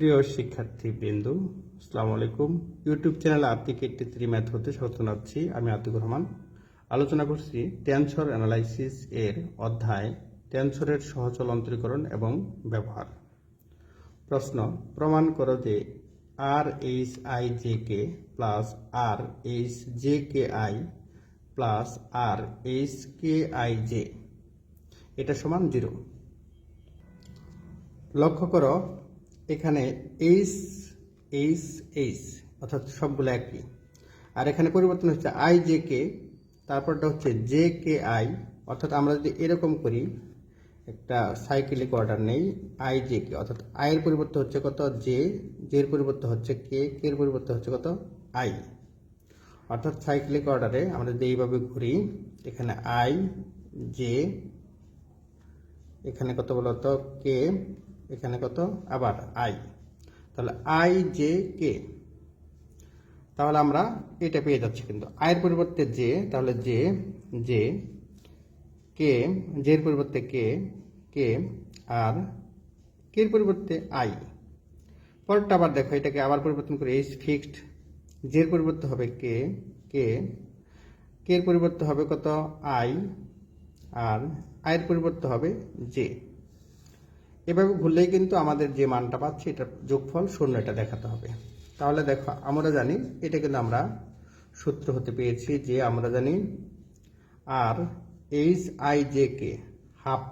প্রিয় শিক্ষার্থী বৃন্দু আসসালামু আলাইকুম। ইউটিউব চ্যানেল একটি থ্রি ম্যাথ হতে স্বাগত জানাচ্ছি আমি আতিকুর রহমান। আলোচনা করছি টেনসর অ্যানালাইসিস এর অধ্যায় টেনসরের সহচল অন্তরীকরণ এবং ব্যবহার। প্রশ্ন, প্রমাণ করো যে R H I J K plus R H J K I plus R H K I J এটা সমান জিরো লক্ষ্য করো এখানে এইচ এইচ এইচ, অর্থাৎ সবগুলো একই। আর এখানে পরিবর্তন হচ্ছে আই, জে, কে, তারপরটা হচ্ছে জে, কে, আই, অর্থাৎ আমরা যদি এরকম করি, একটা সাইকেলিক অর্ডার নেই, আই, জে, কে, অর্থাৎ আয়ের পরিবর্তে হচ্ছে কত? জে জের পরিবর্তে হচ্ছে কে কের পরিবর্তে হচ্ছে কত? আই। অর্থাৎ সাইক্লিক অর্ডারে আমরা যদি এইভাবে ঘুরি, এখানে আই, জে, এখানে কত বলতো? কে এখানে কত? আবার আই তাহলে আই জে কে তাহলে আমরা এটা পেয়ে যাচ্ছি কিন্তু। আয়ের পরিবর্তে জে তাহলে জে জে কে জের পরিবর্তে কে কে আর কের পরিবর্তে আই পরেরটা আবার দেখো, এটাকে আবার পরিবর্তন করে এইচ ফিক্সড জের পরিবর্তে হবে কে কে কের পরিবর্তে হবে কত? আই আর আয়ের পরিবর্তে হবে জে এভাবে ঘুরলেই কিন্তু আমাদের যে মানটা পাচ্ছি এটার যোগফল শূন্য এটা দেখাতে হবে। তাহলে দেখো, আমরা জানি এটা কিন্তু আমরা সূত্র হতে পেয়েছি যে আমরা জানি R H I J K half,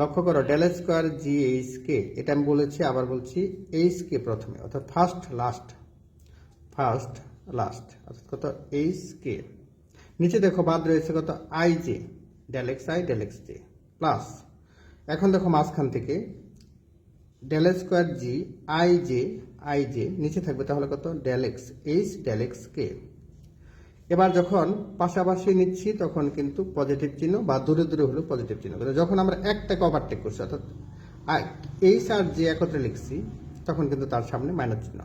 লক্ষ্য করো, del square G H K, এটা আমি বলেছি, আবার বলছি এইচ কে প্রথমে, অর্থাৎ ফার্স্ট লাস্ট ফার্স্ট লাস্ট অর্থাৎ কত? H K. নিচে দেখো বাদ রয়েছে কত? I J, del X I, del X J plus এখন দেখো মাঝখান থেকে del square G I J I J নিচে থাকবে তাহলে কত? Del X H del X K এবার যখন পাশাপাশি নিচ্ছি, তখন কিন্তু পজিটিভ চিহ্ন বা দূরে দূরে হলো পজিটিভ চিহ্ন। যখন আমরা একটাকে ওভারটেক করছি, অর্থাৎ এইচ আর জে একত্রে লিখছি, তখন কিন্তু তার সামনে মাইনাস চিহ্ন।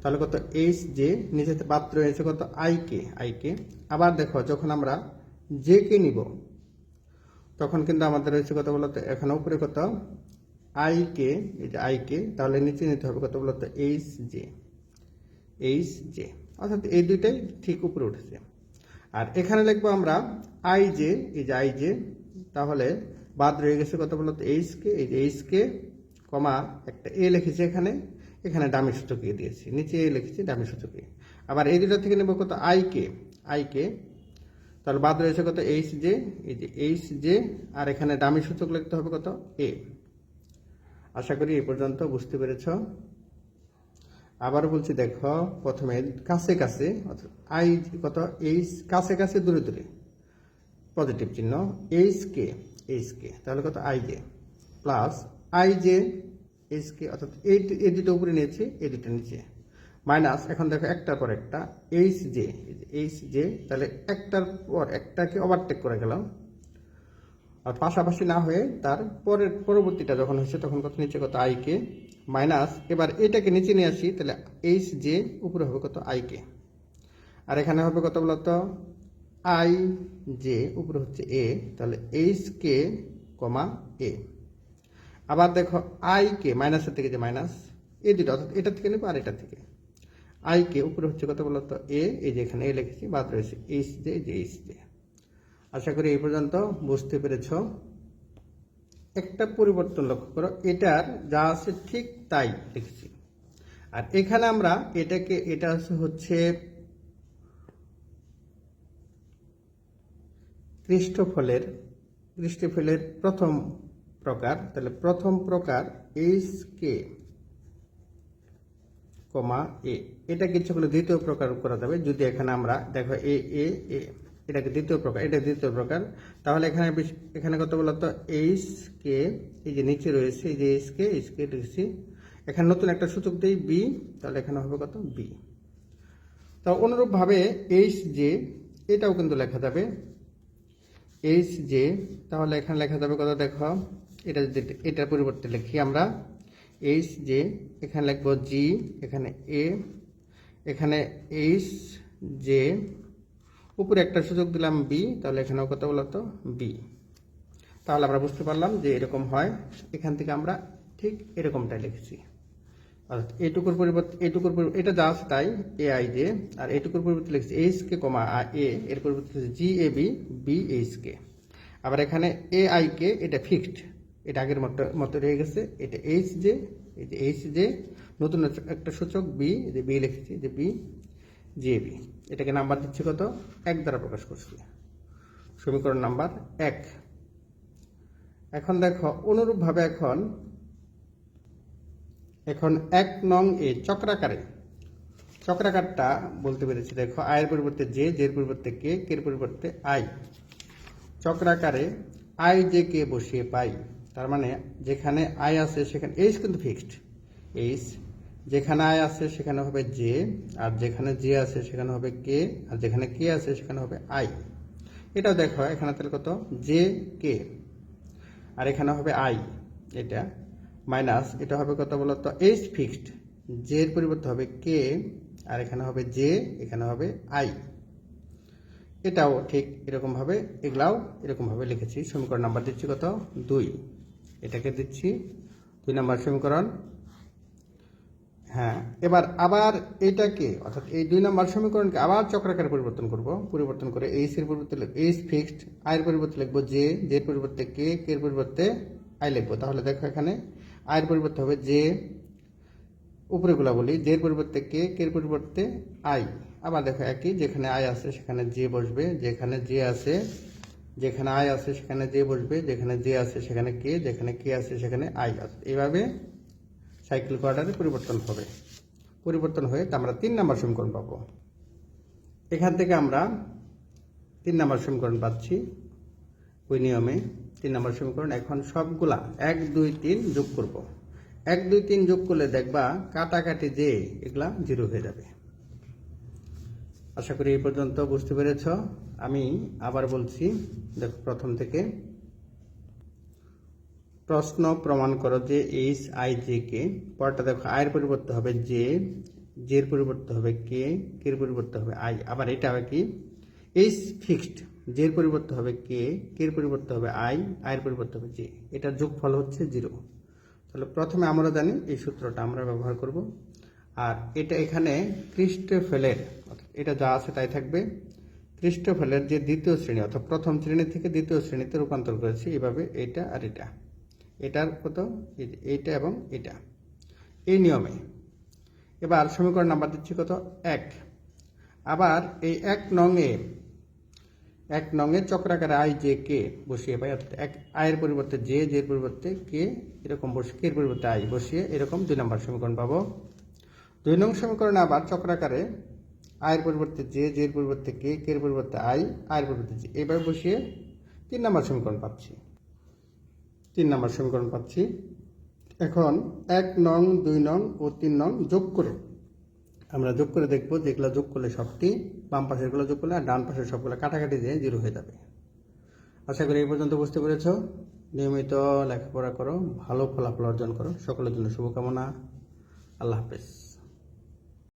তাহলে কত? এইচ জে নিচে বাদ রয়েছে কত? আই কে আই কে আবার দেখো, যখন আমরা জে কে নিব তখন কিন্তু আমাদের রয়েছে কত বলতো এখানে উপরে কত? আই কে এই যে আই কে তাহলে নিচে নিতে হবে কত বলতো এইচ জে এইচ জে অর্থাৎ এই দুইটাই ঠিক উপরে উঠেছে। আর এখানে লিখব আমরা আই জে এই যে আই জে তাহলে বাদ রয়ে গেছে কত বলতো এইচ কে এই যে এইচ কে কমা একটা এ লিখেছি এখানে এখানে ডামি সূচকে দিয়েছি। নিচে এ লিখেছি ডামি সূচকে। আবার এই দুটো থেকে নেব কত? আই কে আই কে তাহলে বাদ রয়েছে কত? এইচ জে এই যে এইচ জে আর এখানে দামি সূচক লিখতে হবে কত? এ আশা করি এ পর্যন্ত বুঝতে পেরেছ। আবার বলছি দেখো, প্রথমে কাছে কাছে আই কত? এইচ কাছে কাছে, দূরে দূরে। পজিটিভ চিহ্ন এইচ কে এইচ কে তাহলে কত? I J plus I J H K অর্থাৎ এই দুটো উপরে নিয়েছি, এই দুটো নিচে। মাইনাস, এখন দেখো একটার পর একটা এইচ জে এইচ জে তাহলে একটার পর একটাকে ওভারটেক করে গেলাম। আর পাশাপাশি না হয়ে তার পরের, পরবর্তীটা যখন হচ্ছে তখন কত নিচে, কত আই কে মাইনাস, এবার এটাকে নিচে নিয়ে আসি, তাহলে এইচ জে উপরে হবে কত আই কে আর এখানে হবে কত বলতো? আই জে উপরে হচ্ছে এ তাহলে এইচ কে কমা এ আবার দেখো আই কে মাইনাসের থেকে যে মাইনাস, এ দুটো, অর্থাৎ এটা থেকে নেব আর এটা থেকে। আই কে উপরে হচ্ছে কত বলতো এ এই যে এখানে এ লিখেছি, বাদ রয়েছে এইচ জে যে এইচ জে আশা করি এই পর্যন্ত বুঝতে পেরেছ। একটা পরিবর্তন লক্ষ্য করো, এটার যা আছে ঠিক তাই লিখেছি। আর এখানে আমরা এটাকে, এটা হচ্ছে পৃষ্ঠফলের পৃষ্ঠফলের প্রথম প্রকার, তাহলে প্রথম প্রকার এইচ কে কমা এ। এটা কিছু হলে দ্বিতীয় প্রকার করা যাবে। যদি এখানে আমরা দেখো এ এ এ, এটাকে দ্বিতীয় প্রকার, এটা দ্বিতীয় প্রকার, তাহলে এখানে এখানে কত বলতো এইচ কে এই যে নিচে রয়েছে, এই যে এইচ কে এইচ কে লিখছি এখানে নতুন একটা সূচক দিই, বি, তাহলে এখানে হবে কত? বি। তো অনুরূপভাবে এইচ জে, এটাও কিন্তু লেখা যাবে। এইচ জে, তাহলে এখানে লেখা যাবে কত? দেখো, এটা যদি, এটার পরিবর্তে লিখি আমরা। এইচ জে এখানে লিখব জি এখানে এ এখানে এইচ জে উপরে একটা সুযোগ দিলাম বি তাহলে এখানেও কত বলতো বি তাহলে আমরা বুঝতে পারলাম যে এরকম হয়, এখান থেকে আমরা ঠিক এরকমটাই লিখেছি। অর্থাৎ এইটুকুর পরিবর্তে পরিবর্তে এটা যা আছে তাই এ আই জে আর এইটুকুর পরিবর্তে লিখছে এইচ কে কমা এ এর পরিবর্তে G A B B H K আবার এখানে এ আই কে এটা ফিক্সড এটা আগের মতো মতো রয়ে গেছে। এটা এইচ জে এই যে এইচ জে নতুন একটা সূচক বি যে বি লিখেছি যে বি জে বি এটাকে নাম্বার দিচ্ছি কত? এক দ্বারা প্রকাশ করছি। সমীকরণ নাম্বার এক। এখন দেখো, অনুরূপভাবে এখন এখন এক নং এ চক্রাকারে, চক্রাকারটা বলতে পেরেছি, দেখো আয়ের পরিবর্তে জে জের পরিবর্তে কে কের পরিবর্তে আই চক্রাকারে আই জে কে বসিয়ে পাই। তার মানে যেখানে আই আছে সেখানে এইচ কিন্তু ফিক্সড এইচ যেখানে আই আছে সেখানে হবে জে আর যেখানে জে আছে সেখানে হবে কে আর যেখানে কে আছে সেখানে হবে আই এটাও দেখো, এখানে তাহলে কত? জে কে আর এখানে হবে আই এটা। মাইনাস এটা হবে কত বলতো? এইচ ফিক্সড জে এর পরিবর্তে হবে কে আর এখানে হবে জে এখানে হবে আই এটাও ঠিক এরকমভাবে, এগুলাও এরকমভাবে লিখেছি। সমীকরণ নাম্বার দিচ্ছি কত? দুই। এটাকে দিচ্ছি দুই নাম্বার সমীকরণ। হ্যাঁ এবার আবার এটাকে, অর্থাৎ এই দুই নম্বর সমীকরণকে আবার চক্রাকারে পরিবর্তন করব। পরিবর্তন করে এইচ এর পরিবর্তে এইচ ফিক্সড আয়ের পরিবর্তে লিখব জে জের পরিবর্তে কে কে এর পরিবর্তে আই লিখব। তাহলে দেখো এখানে আয়ের পরিবর্তে হবে জে উপরেগুলা বলি জের পরিবর্তে কে এর পরিবর্তে আই আবার দেখো একই, যেখানে আই আছে সেখানে জে বসবে, যেখানে জে আছে যেখানে আই আছে, সেখানে যে বসবে, যেখানে যে আছে, সেখানে কে, যেখানে কে আছে, সেখানে আই আছে। এইভাবে সাইকেল কোয়ার্টারে পরিবর্তন হবে। পরিবর্তন হয়ে আমরা তিন নম্বর সমীকরণ পাবো। এখান থেকে আমরা তিন নম্বর সমীকরণ পাচ্ছি। ওই নিয়মে তিন নম্বর সমীকরণ এখন সবগুলা এক, দুই, তিন যোগ করব। এক, দুই, তিন যোগ করলে দেখবা কাটাকাটি যে এগুলা জিরো হয়ে যাবে। আশা করি এই পর্যন্ত বুঝতে পেরেছ। আমি আবার বলছি, দেখো, প্রথম থেকে। প্রশ্ন প্রমাণ করো যে এইচ আই জে কে পরটা দেখো আয়ের পরিবর্তে হবে জে জের পরিবর্তে হবে কে কের পরিবর্তে হবে আই আবার এটা হবে কি? এইচ ফিক্সড জের পরিবর্তে হবে কে কের পরিবর্তে হবে আই আয়ের পরিবর্তে হবে জে এটার যোগফল হচ্ছে জিরো তাহলে প্রথমে আমরা জানি এই সূত্রটা আমরা ব্যবহার করব। আর এটা এখানে ক্রিস্টোফেলের এটা যা আছে তাই থাকবে। ক্রিস্টোফেলের যে দ্বিতীয় শ্রেণি অর্থাৎ প্রথম শ্রেণি থেকে দ্বিতীয় শ্রেণীতে রূপান্তর করেছি, এভাবে এটা আর এটা। এটার কত? এই এইটা এবং এটা। এই নিয়মে। এবার সমীকরণ নাম্বার দিচ্ছি কত? এক। আবার এই এক নংয়ে এক নংয়ে চক্রাকারে আই জে কে বসিয়ে পাই, অর্থাৎ এক আয়ের পরিবর্তে জে, জের পরিবর্তে কে, এরকম বসে কে পরিবর্তে আই বসিয়ে এরকম দুই নম্বর সমীকরণ পাবো। দুই নং সমীকরণে আবার চক্রাকারে আয়ের পরিবর্তে জে জের পরিবর্তে কে কে এর পরিবর্তে আই আয়ের পরিবর্তে জে। এভাবে বসিয়ে তিন নম্বর সমীকরণ পাচ্ছি। তিন নম্বর সমীকরণ পাচ্ছি। এখন এক নং, দুই নং ও তিন নং যোগ করে আমরা যোগ করে দেখব যেগুলো যোগ করলে সবটি বাম পাশেরগুলো যোগ করলে আর ডান পাশের সবগুলো কাটাকাটি দিয়ে জিরো হয়ে যাবে। আশা করি এই পর্যন্ত বুঝতে পেরেছ। নিয়মিত লেখাপড়া করো, ভালো ফলাফল অর্জন করো। সকলের জন্য শুভকামনা। আল্লাহ হাফেজ।